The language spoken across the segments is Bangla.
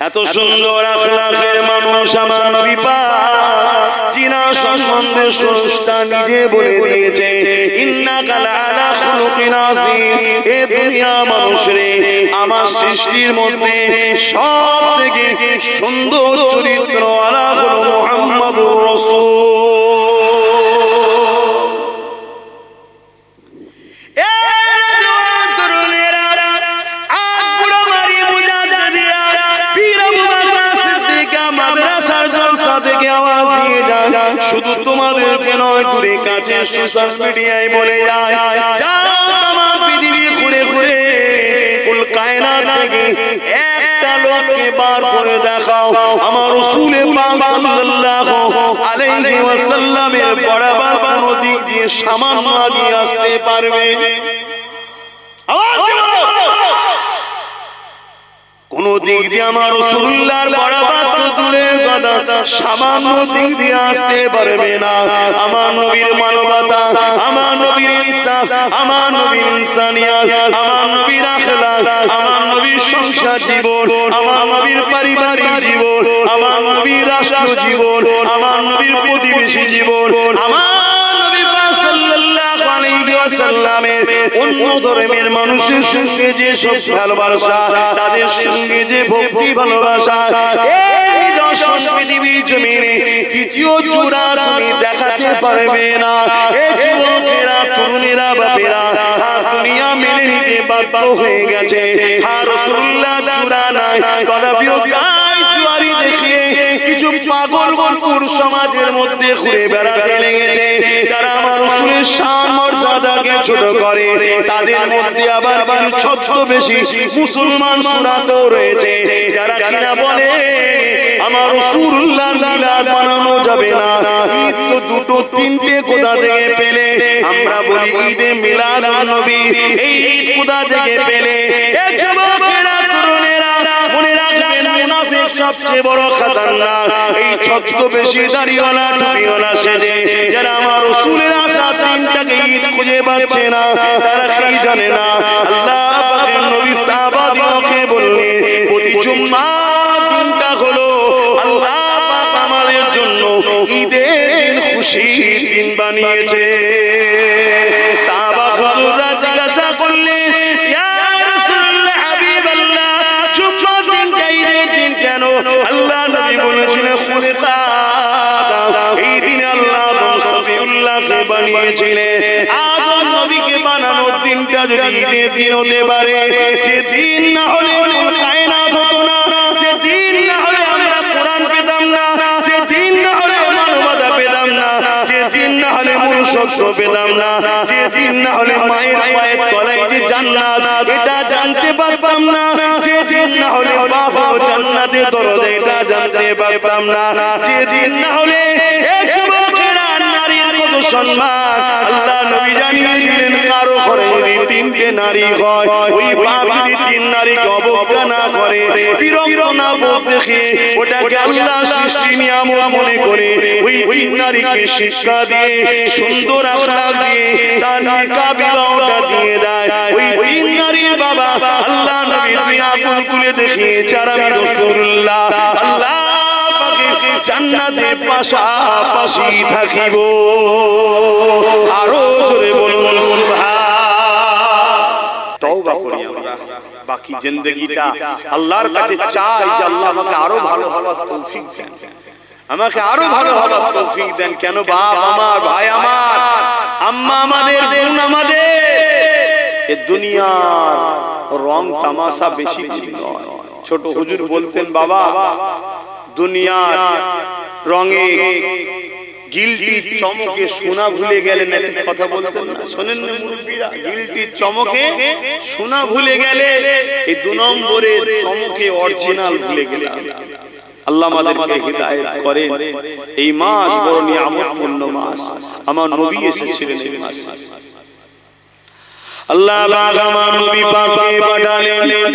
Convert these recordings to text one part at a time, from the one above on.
এত সুন্দর আখলাকের মানুষ আমার নবী জিনা সম্বন্ধে নিজে বলে দিয়েছে ইন্নাকা লাআলা খুলুকিন আযীম এ দুনিয়া মানুষরে, আমার সৃষ্টির মধ্যে সব থেকে সুন্দর চরিত্র আলা হলো মুহাম্মদুর রাসূল দূরে কাছে সোশ্যাল মিডিয়ায় বলে যায় পৃথিবী ঘুরে ঘুরে কুল থেকে একটা লোককে বার করে দেখাও আমার রাসূলে পাক আলাইহি ওয়াসাল্লামের দিক দিয়ে সামান্য আগিয়ে আসতে পারবে আওয়াজ। কোন দিক দিয়ে আমার রসুল্লাহর বরাবর তো দূরের কথা সামান্য দিক দিয়ে আসতে পারবে না। আমার নবীর মানবতা, আমার নবীর ইনসাফ আমার নবীর ইনসানিয়াত, আমার নবীর আখলাক, আমার নবীর সংসার জীবন, আমার নবীর পারিবারিক জীবন, আমার নবীর রাষ্ট্র জীবন আমার নবীর প্রতিবেশী জীবন, আমার নবী পাক সাল্লাল্লাহু দেখাতে পারবে না। তরুণেরা, বাপেরা দুনিয়া মেনে নিতে হয়ে গেছে। কিছু পাগল গল্পুর সমাজের মধ্যে ঘুরে বেড়াতে লেগেছে। তারা আমার ছোট করে। তাদের মধ্যে আবার কিছু মুসলমান রয়েছে। যারা কিনা বলে, আমার মিলাদ বানানো যাবে না। ঈদ তো দুটো, তিনটে কোথা থেকে পেলে। আমরা বলি, ঈদে মিলাদ নবী, এই ঈদ কোথা থেকে পেলে? এ মনে রাখবেন মুনাফিক সবচেয়ে বড় খাতারনাক। এই ছত্র বেশি দাড়িওয়ালা টুপিওয়ালা সেজে যারা আমার রসুলের আশা দিনটাকে ঈদ খুঁজে পাচ্ছে না, তারা কি জানে না? আল্লাহ পাকের নবী সাহাবাদিওকে বললেন, প্রতি জুম্মা হলো আল্লাহ পাক আমাদের জন্য ঈদের খুশির দিন বানিয়েছে। বলেছিলেন খুলিকা এই দিনে আল্লাহ আদম সফিউল্লাহকে বানিয়েছিলেন আদম নবীকে বানানোর দিনটা যদি ঈদের দিন হতে পারে যে দিন না হলে কায়নাত হতো না যে দিন না হলে আমরা কোরআন পেতাম না যে দিন না হলে মানবতা পেতাম না যে দিন না হলে মনুষ্যত্ব পেতাম না যে দিন না হলে মায়ের জান্নাত এটা জানতে পারতাম না। যে দিন না হলে বাবা জান্নাতে দরজা এটা জানতে পারতাম না। যে দিন না হলে এক সম্মান আল্লাহ নবী জানিয়ে দিলেন কারও ঘরে যদি তিনটে নারী হয়, ওই বাপ যদি তিন নারীকে অবজ্ঞা করে, বিরক্ত বোধ দেখে ওটাকে আল্লাহ সৃষ্টি নিয়ামত মনে করে, ওই তিন নারীকে শিক্ষা দিয়ে, সুন্দর আখলাক দিয়ে, তার নিকা দিয়ে দেয়। ওই তিন নারীর বাবা আল্লাহ নবী তুই আগুন তুলে দেখিয়েছে, আর আমি রাসূলুল্লাহ, আল্লাহ জান্নাতে পাশাপাশি থাকিব। আরও জোরে বলুন করি আমরা। বাকি জিন্দগিটা আল্লাহর কাছে চাই যে আল্লাহ আমাকে আরও ভালো হওয়ার তৌফিক দেন। আমাকে আরও ভালো তৌফিক দেন। কেন বাপ আমার, ভাই আমার, আম্মা আমাদের, বোন আমাদের? এ দুনিয়ার রং তামাশা বেশি ছোট হুজুর বলতেন, বাবা দুনিয়ার রঙে গিলটি চমকে সোনা ভুলে গেলেন, একটা কথা বলতেন না। শোনেন না মুরব্বীরা, গিলটি চমকে সোনা ভুলে গেলে এই দু নম্বরে চমকে অরিজিনাল ভুলে গেলাম। আল্লাহ আমাদেরকে হিদায়াত করেন। এই মাস বড় নিয়ামতপূর্ণ মাস। আমার নবী এসেছিলেন এই মাস। আল্লাহ পাক আমার নবী পাককে পাঠালেন।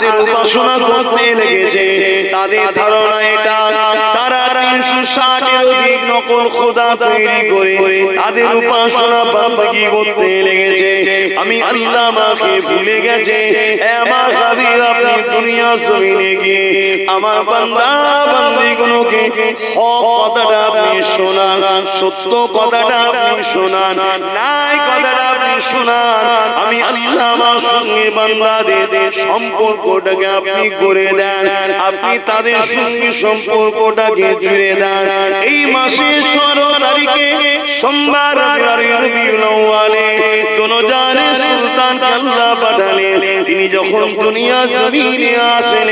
তাদের উপাসনা করতে লেগেছে। তাদের ধারণা এটা তারা ষাটের অধিক নকল খোদা তৈরি করে তাদের উপাসনা বান্দাগি করতে লেগেছে। আমি আল্লাহ মাকে ভুলে গেছে। আমার হাবিব আপনি দুনিয়া জমিনে গিয়ে আমার বান্দা বান্দিগুলোকে হক কথাটা আপনি শোনান সত্য কথাটা আপনি শোনান নাই কথাটা আপনি শোনান। আমি আল্লাহ আমার সঙ্গে বান্দাদের সম্পর্কটাকে আপনি করে দেন। আপনি তাদের সঙ্গে সম্পর্কটাকে জুড়ে দেন। এই ষোলো তারিখে সোমবার তিনি যখন দুনিয়া জমিনে আসেন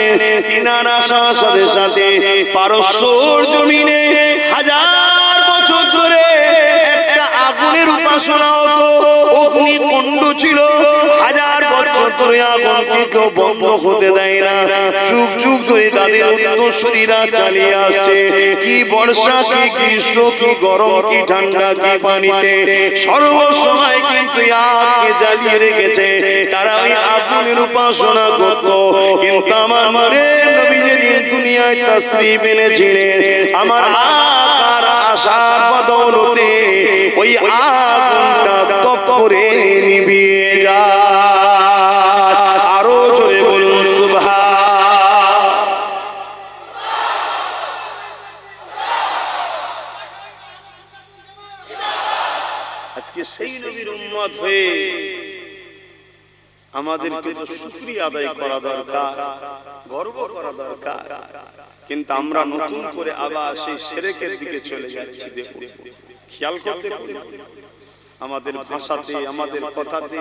তিনার আসার সাথে সাথে পারস্যর জমিনে হাজার বছর ধরে একটা আগুনের উপাসনা হতো। অগ্নি কুণ্ড ছিল। বছর ধরে আগুনকে কেউ বন্ধ হতে দেয় না। যুগ যুগ ধরে তাদের উত্তরসূরিরা চালিয়ে আসছে। কি বর্ষা, কি গ্রীষ্ম, কি গরম, কি ঠান্ডা, কি পানিতে। সর্বসময় কিন্তু আগকে জ্বালিয়ে রেখেছে। তারা ওই উপাসনা করত। আমার আমার করে যায়। আমাদেরকে তো শুক্রিয়া আদায় করা দরকার গর্ব করা দরকার। কিন্তু আমরা নতুন করে আবার সেই সেরেকের দিকে চলে যাচ্ছি দেখুন। খেয়াল করতে? আমাদের ভাষাতে আমাদের কথাতে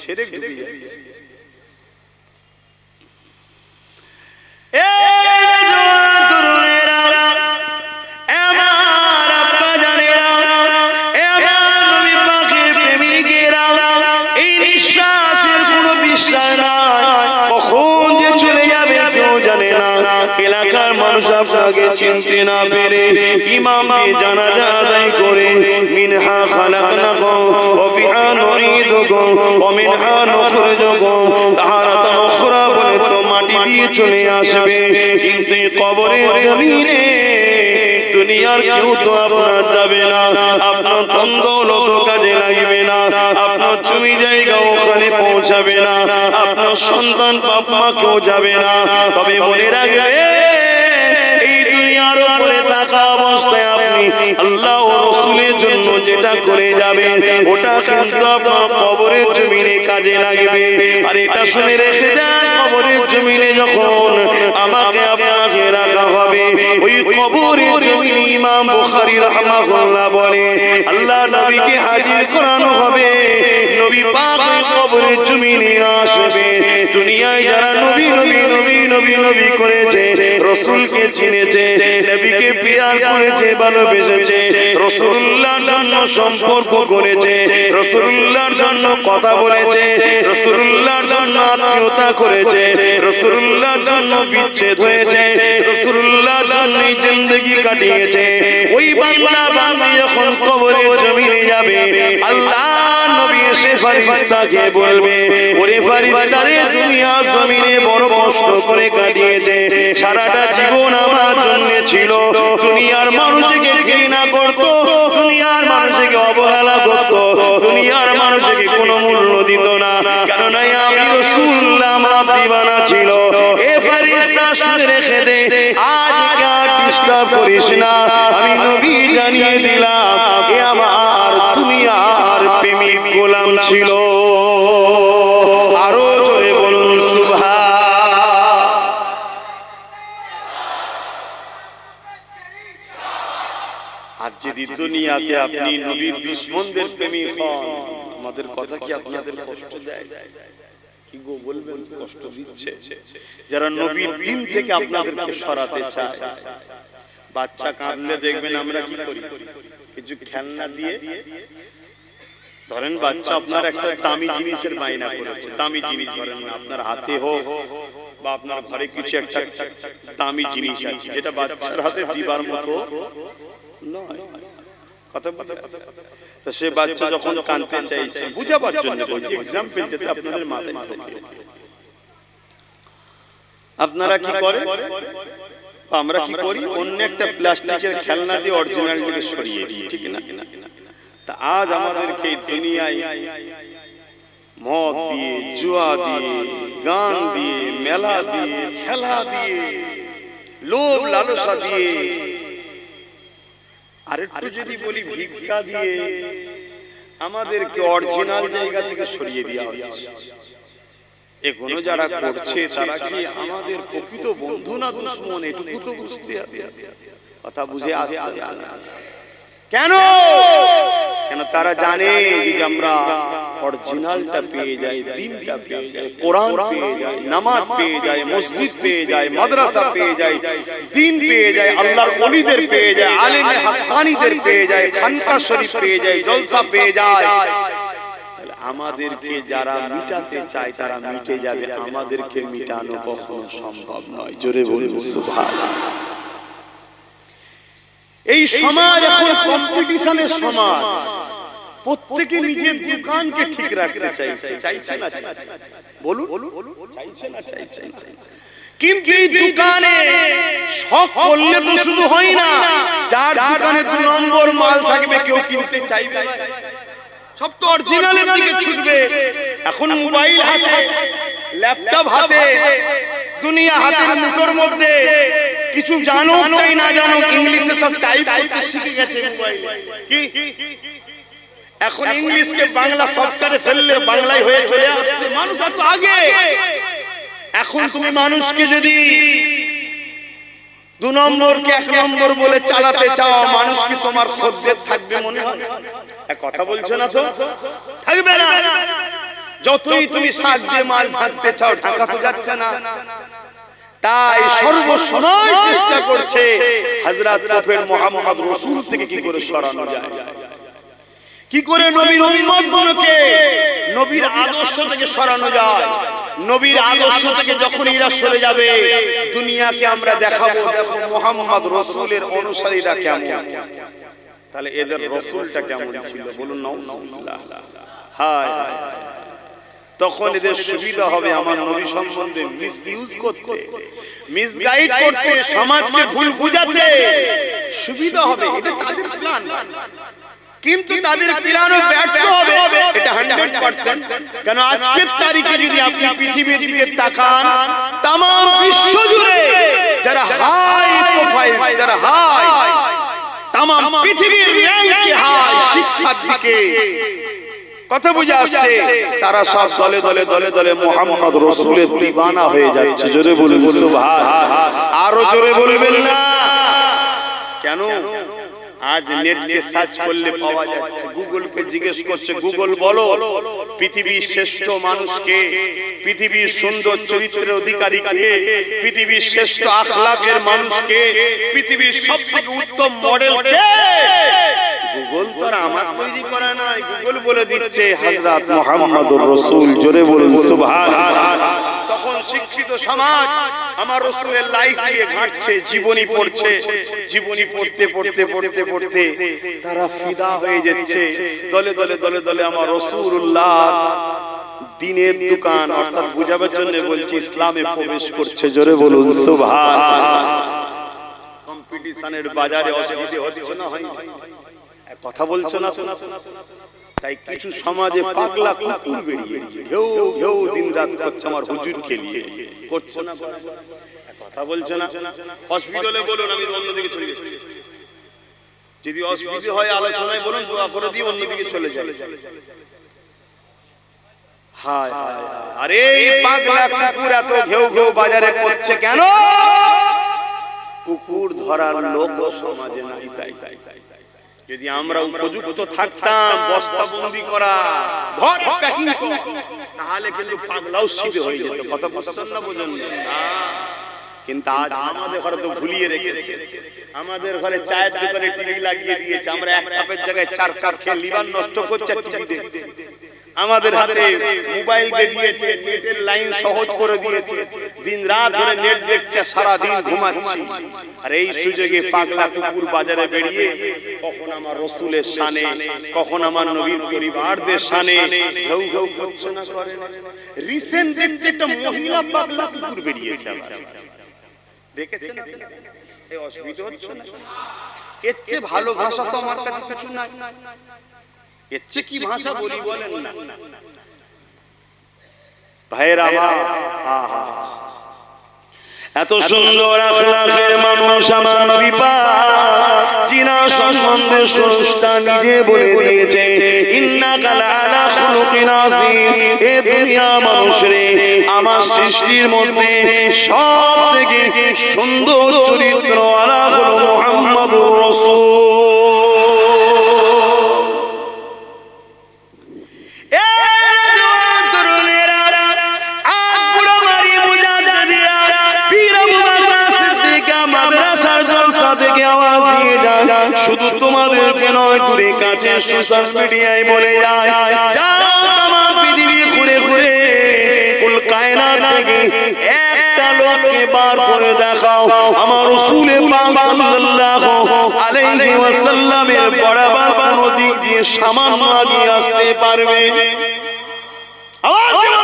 সেরেক ঢুকে যাচ্ছে আপনাকে চিনতে না পেরে ইমাম জানাজা আদায় করে, মিনহা খালাকনাকুম ওয়া ফিহা নুঈদুকুম ওয়া মিনহা নুখরিজুকুম তাহারাতান উখরা বলে তো মাটি দিয়ে চলে আসবে, কিন্তু এই কবরের জমিনে দুনিয়ার কেউ তো আপনার যাবে না, আপনার তন্দৌলত কাজে লাগবে না, আপনার জমি জায়গা ওখানে পৌঁছাবে না, আপনার সন্তান বাপ মা কেউ যাবে না, তবে মনে রাখবে দুনিয়ার উপরে থাকা অবস্থায় আপনি আল্লাহ ও রসুলের জন্য যেটা করে যাবেন, ওটা কিন্তু আপনার কবরের জমিনে কাজে লাগবে। আর এটা শুনে রেখে দেন কবরের জমিনে যখন আমাকে আপনাকে রাখা হবে। ওই কবরে জমিন ইমাম বুখারী রাহমাহুল্লাহ বলে। আল্লাহ নবীকে হাজির করানো হবে। নবী পাক ওই কবরের জমিনে আসবে। দুনিয়ায় যারা নবী নবী নবী নবী নবী করেছে, রসুলকে চিনেছে, নবীকে প্রিয়ার করেছে ভালোবেসেছে রসুল্লাহর জন্য সম্পর্ক করেছে রসুল্লাহর জন্য কথা বলেছে রসুল্লাহর জন্য আত্মীয়তা করেছে রসুল্লাহর জন্য বিচ্ছেদ হয়েছে রসুল্লাহর জন্য জিন্দগি কাটিয়েছে। ওই বাংলা বাংলা যখন কবরের জমিনে যাবে। আল্লাহ নবী এসে ফারিস্তাকে বলবে, ওরে ফারিস্তা রে, দুনিয়া জমিনে বড় কষ্ট করে কাটিয়েছে। সারাটা জীবন আমার জন্য ছিল দুনিয়ার মানুষকে ঘৃণা করত, দুনিয়ার মানুষকে অবহেলা করত, দুনিয়ার মানুষকে কোনো মূল্য দিত না। কেননা আমি রসুল্লাহ আমার দিবানা ছিল। এ ফারিস্তা শুনে রেখে দে, আজ আর ডিস্টার্ব করিস না। আমি নবী জানিয়ে দিলাম, এ আমার দুনিয়ার প্রেমিক গোলাম ছিল। যদি দুনিয়াতে আপনি নবীর দুশ্মনদের প্রেমিক হন, আমাদের কথা কি আপনাদের কষ্ট দেয়? কি গো বলবেন? কষ্ট দিচ্ছে। যারা নবীর থেকে আপনাদেরকে সরাতে চায়, বাচ্চা কাঁদলে দেখবেন আমরা কি করি? কিছু খেলনা দিয়ে, ধরেন বাচ্চা আপনার একটা দামি জিনিসের বায়না করেছে, দামি জিনিস ধরেন আপনার হাতে হোক বা আপনার ঘরে কিছু একটা দামি জিনিস আছে, যেটা বাচ্চার হাতে দিবার মতো নয়। কথা তো সে বাচ্চা যখন কানতে চাইছে বুঝাবার জন্য বলছি এক্সাম্পল যেটা আপনাদের মাথায় ঢোকে? আপনারা কি করেন? আমরা কি করি? অন্য একটা প্লাস্টিকের খেলনা দিয়ে অরিজিনালটিকে সরিয়ে দিই ঠিক না? তা আজ আমাদেরকে দুনিয়ায় মদ দিয়ে জুয়া দিয়ে গান দিয়ে মেলা দিয়ে খেলা দিয়ে লোভ লালসা দিয়ে। আর একটু যদি বলি ভিক্ষা দিয়ে আমাদেরকে অরিজিনাল জায়গা থেকে সরিয়ে দেওয়া হয়েছে। এগুলো যারা করছে তারা কি আমাদের প্রকৃত বন্ধু না দুশ্মন? এটুকু তো বুঝতে হবে। কথা বুঝে আসছে। কেন কেন তারা জানে যে আমরা অরিজিনালটা পেয়ে যাই দিনটা পেয়ে যাই কোরআন পেয়ে যাই নামাজ পেয়ে যাই মসজিদ পেয়ে যাই মাদ্রাসা পেয়ে যাই দিন পেয়ে যাই আল্লাহর ওলিদের পেয়ে যায় আলেমে হাক্কানিদের পেয়ে যায় খানকা শরীফ পেয়ে যায় জলসা পেয়ে যায় আমাদেরকে যারা মিটাতে চায় তারা মিটে যাবে আমাদেরকে মিটানো কখনো সম্ভব নয় জোরে বলুন সুবহানাল্লাহ এই সমাজ এখন কম্পিটিশনের সমাজ। প্রত্যেকে নিজের দোকানকে ঠিক রাখতে চাইছে। চাইছে। না বলুন। চাইছে না চাইছে। কিন্তু এই দোকানে শখ করলে তো শুধু হয় না। যার দোকানে দু নম্বর মাল থাকবে কেউ কিনতে চাইবে। সব তো অরিজিনালের দিকে ছুটবে। এখন মোবাইল হাতে ল্যাপটপ হাতে দুনিয়া হাতের মুঠোর মধ্যে কিছু জানো চাই না জানো ইংলিশে সব টাইপ করতে শিখে গেছে মোবাইলে কি? এখন ইংলিশকে বাংলা সফটওয়্যারে ফেললে বাংলায় হয়ে চলে আসছে মানুষ এত আগে। এখন তুমি মানুষকে যদি দু নম্বরকে এক নম্বর বলে চালাতে চাও মানুষ কি তোমার খদ্দের থাকবে মনে হয়? এক কথা বলছো না তো? থাকবে না। যতই তুমি শাক দিয়ে মাল ঢাকতে চাও ঢাকা তো যাচ্ছে না। তাই সর্বসময় চেষ্টা করছে হযরত প্রফেট মুহাম্মদ রাসূল থেকে কি করে সরানো যায়? কি করে নবীর উম্মতগুলোকে নবীর আদর্শ থেকে সরানো যায়? নবীর আদর্শ থেকে যখন এরা সরে যাবে দুনিয়াকে আমরা দেখাবো দেখো মোহাম্মদ রসুলের অনুসারীরা কেমন? তাহলে এদের রসুলটা কেমন ছিল? বলুন হায় হায়। হায়। তখন এদের সুবিধা হবে আমার নবী সম্বন্ধে মিস ইউজ করতে। মিসগাইড করতে সমাজকে ভুল বুঝাতে। সুবিধা হবে এটা তাদের প্ল্যান কিন্তু তাদের প্ল্যানও ব্যর্থ হবে। এটা হান্ড্রেড পার্সেন্ট কেন আজকের তারিখে যদি আপনি পৃথিবীর দিকে তাকান তাম বিশ্ব জুড়ে যারা হাই প্রোফাইল যারা হাই তাম পৃথিবীর র্যাঙ্কে হাই শিক্ষার দিকে। কথা বুঝে আসছে। তারা সব দলে দলে দলে দলে মোহাম্মদ রসুলের দিবানা হয়ে যাচ্ছে। জোরে বলুন সুবহান আরও জোরে বলবেন না। কেন? আজ নেটকে সার্চ করলে পাওয়া যাচ্ছে। গুগলকে জিজ্ঞেস করছে গুগল বলো পৃথিবীর শ্রেষ্ঠ মানুষকে পৃথিবীর সুন্দর চরিত্রের অধিকারীকে পৃথিবীর শ্রেষ্ঠ আখলাকের মানুষকে পৃথিবীর সবথেকে উত্তম মডেল কে? গুগল তো আমার তৈরি করা নয়। গুগল বলে দিচ্ছে হযরত মুহাম্মদুর রাসূল জোরে বলুন সুবহানাল্লাহ তখন শিক্ষিত সমাজ আমার রসুলের লাইফ নিয়ে ঘাটছে জীবনী পড়ছে জীবনী পড়তে পড়তে পড়তে পড়তে। তারা ফিদা হয়ে যাচ্ছে। দলে দলে দলে দলে আমার রসুল্লাহ দিনের দোকান অর্থাৎ বুঝাবার জন্য বলছি ইসলামে প্রবেশ করছে। জোরে বলুন সুবহান কম্পিটিশনের বাজারে অসুবিধে হচ্ছে না হয় কথা বলছো না তাই কিছু সমাজে পাগলা কুকুর বেরিয়েছে ঘেউ ঘেউ দিন রাত করছে আমার হুজুর খেলিয়ে। করছে না কথা বলছে না। হসপিটালে বলুন, আমি অন্যদিকে চলে যাচ্ছি। যদি অসুবিধে হয় আলোচনায় বলুন, দোয়া করে দিয়ে অন্যদিকে চলে হায়। আরে পাগলা কুকুর এত ঘেউ ঘেউ বাজারে করছে কেন? কুকুর ধরার লোক সমাজে নাই তাই তাই তাই। যদি আমরা উপযুক্ত থাকতাম বস্তা বন্দি করা ঘর প্যাকিং তাহলে কিন্তু পাগলাও শিখে হয়ে যেত কথা বুঝছেন না বোঝেন না? কিন্তু আজ আমাদের ঘরে তো ভুলিয়ে রেখেছে আমাদের ঘরে চায়ের দোকানে টিভি লাগিয়ে দিয়েছে আমরা এক কাপের জায়গায় চার কাপ খেয়ে লিভার নষ্ট করছে আমাদের হাতে মোবাইল দিয়ে দিয়েছে নেটের লাইন সহজ করে দিয়েছে। দিন রাত ধরে নেট দেখছে সারা দিন ঘুমাচ্ছি। আর এই সুযোগে পাগলা কুকুর বাজারে বেরিয়ে কখন আমার রসুলের শানে কখন আমার নবীর পরিবারদের শানে ঘেউ ঘেউ করছে না করে রিসেন্ট দেখছে একটা মহিলা পাগলা কুকুর বেরিয়েছে। দেখেছেন এই অসুবিধা হচ্ছে না। এর চেয়ে ভালো ভাষা তো আমার কাছে কিছু নাই। এর চেয়ে কি ভাষা বলি বলেন। না ভাইয়ের এত সুন্দর মানুষ আমার নবী পাক জিনা সম্বন্ধে স্রষ্টা নিজে বলে দিয়েছে ইন্নাকা লাআলা খুলুকিন আযীম। এ দুনিয়া মানুষরে আমার সৃষ্টির মধ্যে সব থেকে সুন্দর চরিত্র আলা হলো মুহাম্মাদুর রাসূল। দূরে কাছে সোশ্যাল মিডিয়ায় বলে যাও তোমার পৃথিবী ঘুরে ঘুরে সামান্য আগিয়ে আসতে পারবে আওয়াজ।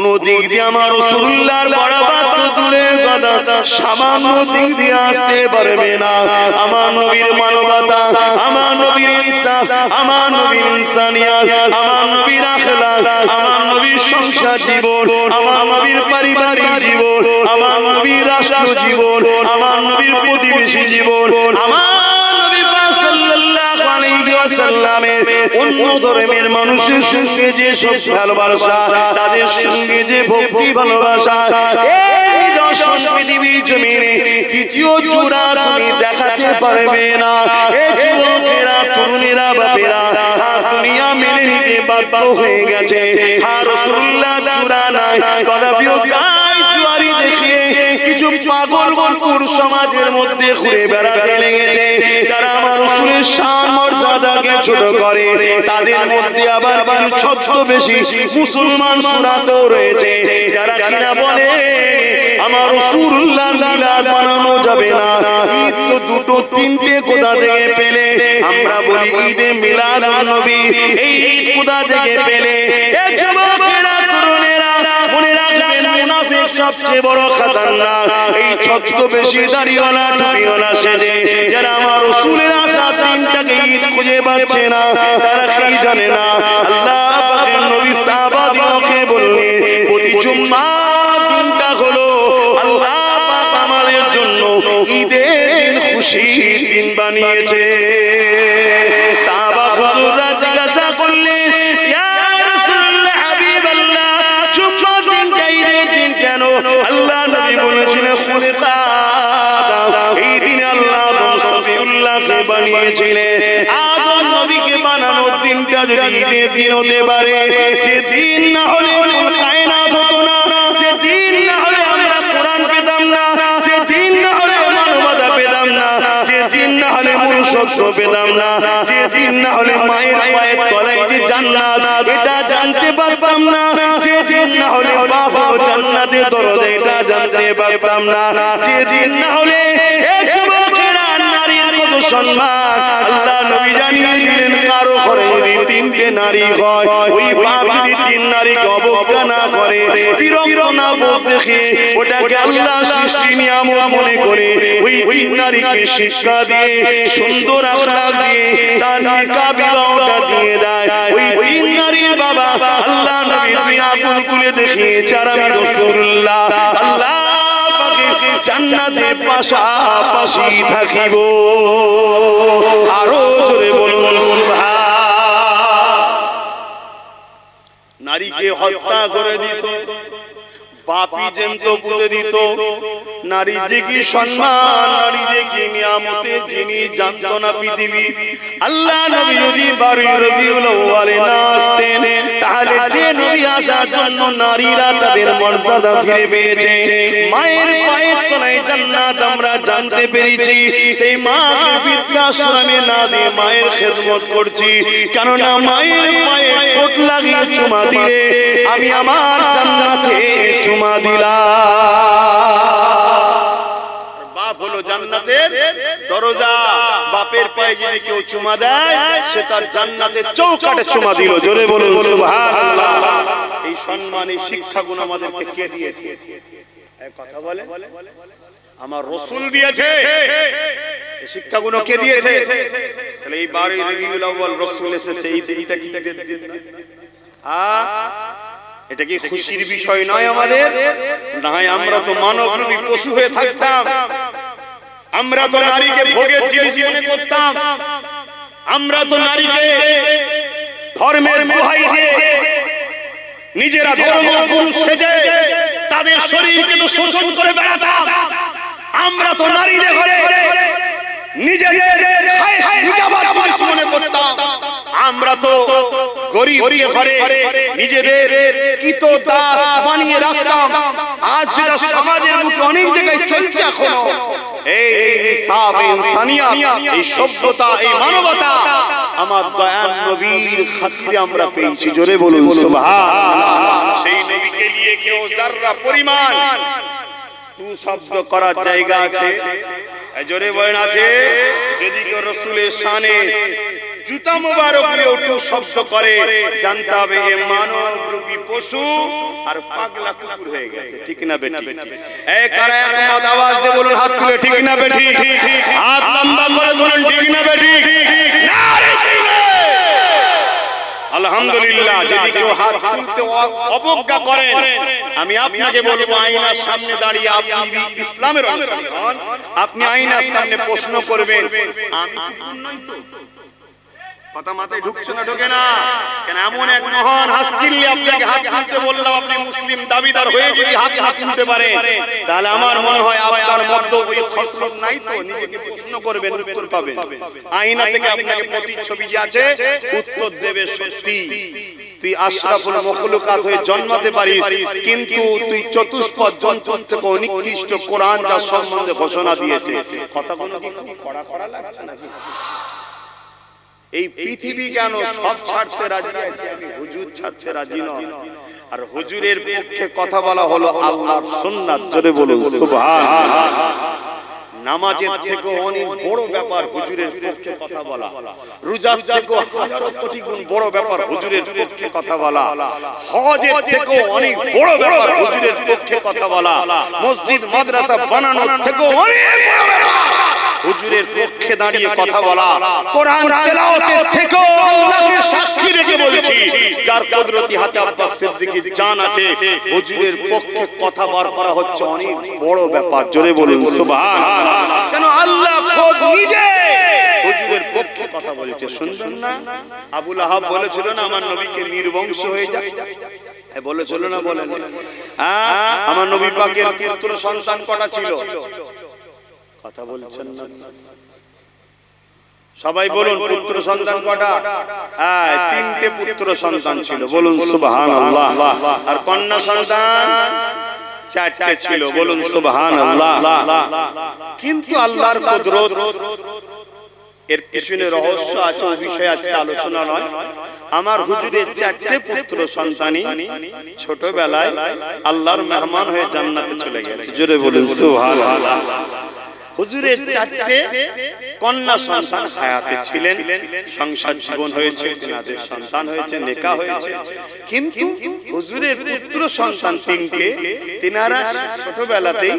কোন দিক দিয়ে আমার রসুল্লাহর বরাবর তো কথা, সামান্য দিক দিয়ে আসতে পারবে না। আমার নবীর মানবতা, আমার নবীর ইনসাফ আমার নবীর ইনসানিয়াত, আমার নবীর আখলাক, আমার নবীর সংসার জীবন, আমার নবীর পারিবারিক জীবন, আমার নবীর রাষ্ট্র জীবন, আমার নবীর প্রতিবেশী জীবন, আমার ওয়াসাল্লামের অন্য ধর্মের মানুষের সঙ্গে যে সব ভালোবাসা, তাদের সঙ্গে যে ভক্তি ভালোবাসা হয়ে গেছে। আর গায় জুয়ারি দেখিয়ে কিছু পাগল গল্পুর সমাজের মধ্যে ঘুরে বেড়াতে লেগেছে। তারা আমার রসুলের শান, মর্যাদাকে ছোট করে, তাদের মধ্যে আবার কিছু ছদ্মবেশী মুসলমান সুরাতেও রয়েছে। যারা কিনা বলে, আমার রসুল্লাহ বানানো যাবে না। ঈদ তো দুটো, তিনটে কোথা থেকে পেলে? আমরা বলি ঈদে মিলাদ নবী, এই ঈদ কোথা থেকে পেলে? এ যুবকেরা সবচেয়ে বড় খাতারনাক। এই ছদ্মবেশী দাড়িওয়ালা টুপিওয়ালা সেজে যারা আমার রসুলের আশা দিনটাকে ঈদ খুঁজে পাচ্ছে না, তারা কি জানে না? আল্লাহ পাকের নবী জন্য ঈদের খুশির দিন বানিয়েছে। বানিয়েছিলেন আদম নবীকে বানানোর দিনটা যদি দিন হতে পারে, যে দিন না হলে কায়নাত হতো না, যে দিন না হলে আমরা কোরআন পেতাম না, যে দিন না হলে মানবতা পেতাম না, যে দিন না হলে মনুষ্যত্ব পেতাম না, যে দিন না হলে মায়ের পায়ের তলায় যে জান্নাত, এটা জানতে পারতাম না, যে দিন না হলে বাবা জান্নাতের দরজা এটা জানতে পারতাম না, যে দিন না হলে কত সম্মান। আল্লাহ নবী জানিয়ে দিলেন, কারও ঘরে যদি তিনটে নারী হয়, ওই বাপ যদি তিন নারীকে অবজ্ঞা না করে, বিরক্ত না বোধ দেখে, ওটাকে আল্লাহ সৃষ্টি নিয়ামত মনে করে, ওই তিন নারীকে শিক্ষা দিয়ে, সুন্দর আখলাক দিয়ে, তার নিকা বিবাহটা দিয়ে দেয়। ওই তিন নারীর বাবা আল্লাহ নবী তুই আগুন তুলে দেখিয়েছে আর আমি রাসূলুল্লাহ আল্লাহ জান্নাতে পাশাপাশি থাকিব। আরও জোরে বলুন নারীকে হত্যা করে দিত। পাপি জেন্ত পুঁতে দিত। নারী যে কি সম্মান নারী যে কি নিয়ামতের জিনিস জানতো না পৃথিবী। আল্লাহ নবী যদি বারোই রবিউল আউয়ালে না আসতেন তাহলে যে নবী আসার জন্য নারীরা তাদের মর্যাদা ফিরে পেয়েছে। মায়ের পায়ের তলায় জান্নাত আমরা জানতে পেরেছি। এই মাকে বৃদ্ধাশ্রমে না দিয়ে মায়ের খেদমত করছি। কেননা মায়ের পায়ে ঠোঁট লাগিয়ে চুমা দিলে। আমি আমার জান্নাতে চুমা দিলাম বাপ হলো জান্নাতের দরজা। বাপের পায়ে কেউ চুমা দেয়, সে তার চৌকাটে চুমা দিল। জোরে বলুন, সুবহানাল্লাহ। এই সম্মানী শিক্ষাগুণ আমাদেরকে কে দিয়েছে? বলে আমার রসুল দিয়েছে। এই শিক্ষাগুলো কে দিয়েছে? এই রসুল এসেছে। এইটা কি এটা কি খুশির বিষয় নয় আমাদের? নয় আমরা তো মানবরূপী পশু হয়ে থাকতাম। আমরা তো নারীকে ভোগের জিনিস মনে করতাম। আমরা তো নারীকে ধর্মের দোহাই দিয়ে নিজেরা ধর্ম পুরুষ সেজে তাদের শরীরকে তো শোষণ করে বেড়াতাম। আমরা তো নারীদের ঘরে নিজেদের মনে করতাম। আমরা তো গরিব ঘরে নিজেদের কিত দাস বানিয়ে রাখতাম। আজ যেটা সমাজের মুখে অনেক জায়গায় চলছে এখনও। এই ইনসাফ এই ইনসানিয়াত এই সভ্যতা এই মানবতা আমার দয়াল নবীর খাতিরে আমরা পেয়েছি। জোরে বলুন সুবহানাল্লাহ। সেই নবীকে নিয়ে কেউ যাররা পরিমাণ। তু শব্দ করার জায়গা আছে। জোরে বলেন আছে। যদি কেউ রসুলের শানে জুতা মোবারক দিয়ে একটু শব্দ করে। জানতে হবে এ মানব রূপী পশু আর পাগলা কুকুর হয়ে গেছে। ঠিক না বেটি এই কারা একমত আওয়াজ দিয়ে বলুন হাত তুলে ঠিক না বেটি হাত লম্বা করে ধরুন ঠিক না বেটি নারে আলহামদুলিল্লাহ যদি কেউ হাত তুলতে অবজ্ঞা করেন আমি আপনাকে বলব আইনার সামনে দাঁড়িয়ে আপনি ইসলামের আপনি আইনার সামনে প্রশ্ন করবেন। আমি নই তো। কথা মাথায় ঢুকছে না ঢোকে না। কেন এমন এক মহান হাসকিল্লি আপনাকে হাত তুলতে বললাম আপনি মুসলিম দাবিদার হয়ে যদি হাত না তুলতে পারেন তাহলে আমার মনে হয় আপনার মধ্যে ওই খসরত নাই তো নিজেকে প্রশ্ন করবেন উত্তর পাবেন। আইনা থেকে আপনাকে প্রতিচ্ছবি যে আছে উত্তর দেবে সত্যি। তুই আশরাফুল মখলুকাত হয়ে জন্মাতে পারিস কিন্তু তুই চতুষ্পদ জন্তুর থেকে অনিকৃষ্ট কোরআন যার সম্বন্ধে ঘোষণা দিয়েছে। কথাগুলো কি কড়া কড়া লাগছে নাকি এই পৃথিবী কেন সব ছাড়তে রাজি আছে আমি হুজুর ছাড়তে রাজি নয়। আর হুজুরের পক্ষে কথা বলা হলো আল্লাহর সুন্নাত, জোরে বলুন সুবহান নামাজের থেকে অনেক বড় ব্যাপার হুজুরের পক্ষে কথা বলা। রোজার থেকে হাজারো কোটি গুণ বড় ব্যাপার হুজুরের পক্ষে কথা বলা। হজের থেকে অনেক বড় ব্যাপার হুজুরের পক্ষে কথা বলা। মসজিদ, মাদ্রাসা বানানোর থেকে অনেক বড় হুজুরের পক্ষে দাঁড়িয়ে কথা বলা। কোরআন তেলাওয়াতের থেকেও আল্লাহকে সাক্ষী রেখে বলছি। যার কুদরতি হাতে আব্বাস সিদ্দিকীর জান আছে। হুজুরের পক্ষে কথা বার করা হচ্ছে অনেক বড় ব্যাপার। জোরে বলুন সুবহানাল্লাহ কেন আল্লাহ খোদ নিজে? হুজুরের পক্ষে কথা বলেছে। শুনবেন না? আবুল আহাব বলেছিল না আমার নবীকে নির্বংশ হয়ে যায় হ্যাঁ বলেছিল না বলেন। হ্যাঁ আমার নবী পাকের পুত্র সন্তান কটা ছিল? কথা বলছেন না। সবাই বলুন পুত্র সন্তান কটা? হ্যাঁ তিনটে পুত্র সন্তান ছিল। বলুন সুবহানাল্লাহ। আর কন্যা সন্তান চারটে ছিল। বলুন সুবহানাল্লাহ। কিন্তু আল্লাহর কুদরত এর পিছনে রহস্য আছে ওই বিষয়ে আজকে আলোচনা নয়। আমার হুজুরের চারটে পুত্র সন্তানই ছোটবেলায় আল্লাহর মেহমান হয়ে জান্নাতে চলে গেছে। জোরে বলুন সুবহানাল্লাহ। হুজুরের চারটে কন্যা সন্তান সংসার জীবন হয়েছে সন্তান হয়েছে, নেকা হয়েছে। কিন্তু হুজুরের পুত্র তিনারা ছোটবেলাতেই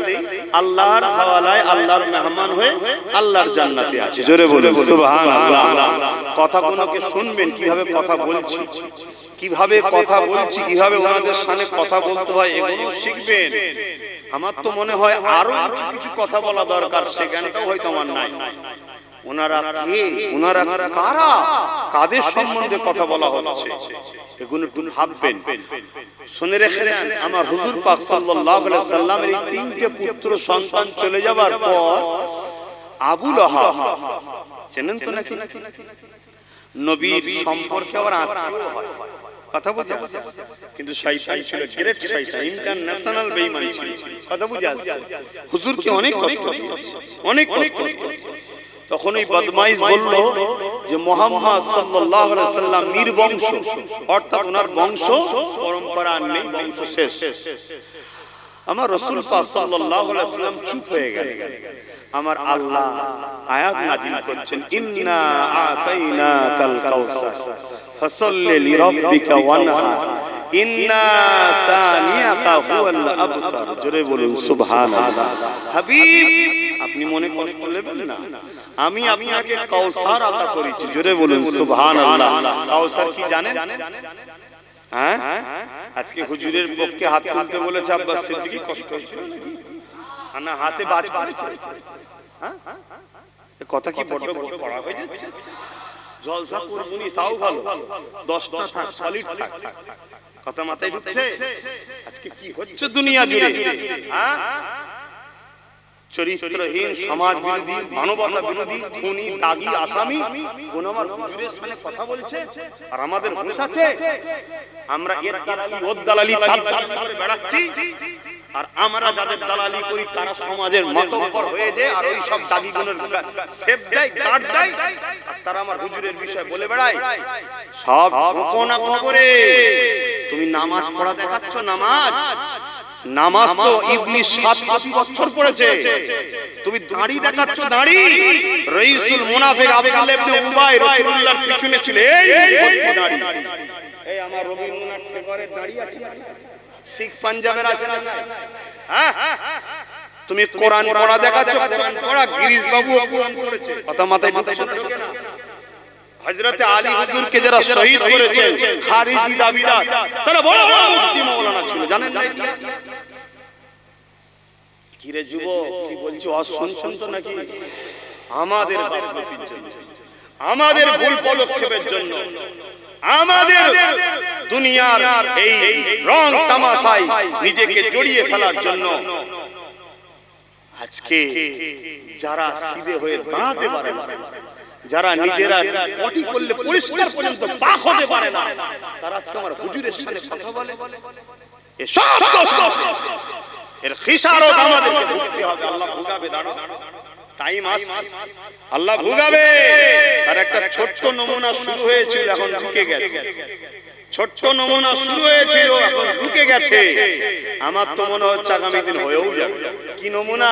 আল্লাহর হাওয়ালায় আল্লাহর মেহমান হয়ে আল্লাহর জান্নাতে আছে। জোরে বলে সুবহানাল্লাহ। কথাগুলোকে শুনবেন, কীভাবে কথা বলছি, কীভাবে কথা বলছি, কীভাবে ওনাদের সামনে কথা বলতে হয়, এগুলো শিখবেন। আমার তো মনে হয় আরও কিছু কিছু কথা বলা দরকার সেখানটাও হয়তো আমার নাই। ওনারা কে? ওনারা কারা? কাদের সম্বন্ধে কথা বলা হচ্ছে? এগুলো একটু ভাববেন। শুনে রেখে আমার হুজুর পাক সাল্লাল্লাহু আলাইহি সাল্লামের এই তিনটে পুত্র সন্তান চলে যাবার পর আবু লাহাব, চেনেন তো নাকি? নবীর সম্পর্কে আবার আত্মীয় হয়। কথা বুঝে আসছে? কিন্তু শয়তান ছিল গ্রেট শয়তান ইন্টারন্যাশনাল বেঈমান ছিল। কথা বুঝে আসছে? হুজুরকে অনেক কষ্ট দিয়েছে অনেক কষ্ট। তখন ওই বদমাইশ বলল যে মোহাম্মদ সাল্লাল্লাহু আলাইহি সাল্লাম নির্বংশ। অর্থাৎ ওনার বংশ, পরম্পরা নেই, বংশ শেষ। আমার রসুল সাল্লাম চুপ হয়ে গেলেন। আমার আল্লাহ আয়াত নাজিল করছেন ইন্না আতাইনাকাল কাউসার। ফাসাল্লি লিরাব্বিকা ওয়ানহার ইন্না সানিয়াকা হুয়াল আবতার। জোরে বলুন সুবহানাল্লাহ। হাবিব আপনি মনে কষ্ট নেবেন না। আমি আপনাকে কাউসার আতা করেছি। জোরে বলুন সুবহানাল্লাহ। কাউসার কি জানেন? হ্যাঁ? আজকে হুজুরের পক্ষে হাত তুলতে বলেছে আব্বাস সিদ্দিকী, কষ্ট নাকি? না হাতে বাজ পড়েছে। হ্যাঁ? কথা কি বড় বড় পড়া হয়ে যাচ্ছে? জলসা করবুনি তাও ভালো। দশটা থাক সলিড থাক। কথা মাথায় ঢুকছে? আজকে কি হচ্ছে দুনিয়া জুড়ে? হ্যাঁ? চরিত্রহীন সমাজ বিরোধী মানবতা বিরোধী খুনি দাগি আসামি কোন আমার হুজুরের সামনে কথা বলছে আর আমাদের হুঁশ আছে। আমরা এর দালালি ওর দালালি করে বেড়াচ্ছি। আর আমরা যাদের দালালি করি তারা সমাজের মতব্বর হয়ে যায় আর ওই সব দাগিগুলোর সেভ দেয় গার্ড দেয় আর তারা আমার হুজুরের বিষয় বলে বেড়ায়। সব কোনা কোনা করে তুমি নামাজ পড়া দেখাচ্ছ নামাজ? নামাজ তো ইবলিস সাত বছর পড়েছে। তুমি দাড়ি দেখাচ্ছ দাড়ি রইসুল মুনাফিক আব্দুল্লাহ ইবনে উবাই রাসূলুল্লাহর পিছনে ছিল এই দাড়ি এই আমার রবীন্দ্রনাথ ঠাকুরের দাড়ি আছে শিখ পাঞ্জাবের আছে না হ্যাঁ? তুমি কোরআন পড়া দেখাচ্ছ কোরআন পড়া গিরিশ বাবু কোরআন পড়েছে। কথা মাথায় মাথায় না হযরতে আলী হুজুরকে যারা শহীদ করেছেন খারিজি দাবিদার তারা বড় বড় মুফতি মাওলানা ছিল জানেন না ইতিহাস? কি রে যুবক কি বলছো তো নাকি? আমাদের আমাদের ভুল পদক্ষেপের জন্য। আমাদের দুনিয়ার এই রং তামাশায় নিজেকে জড়িয়ে ফেলার জন্য। আজকে যারা সিধে হয়ে দাঁড়াতে পারে না যারা নিজেরা পটি করলে পরিষ্কার পর্যন্ত পাক হতে পারে না তারা আজকে আমার হুজুরের সাথে কথা বলে। এ সব দোষ। এর আমাদেরকে হবে। আল্লাহ ভুগাবে দাঁড়াও। টাইম আসছে। আল্লাহ ভুগাবে। আর একটা ছোট্ট নমুনা শুরু হয়েছিল এখন ঢুকে গেছে। ছোট্ট নমুনা শুরু হয়েছিল এখন ঢুকে গেছে। আমার তো মনে হচ্ছে আগামী দিন হয়েও যাবে। কি নমুনা?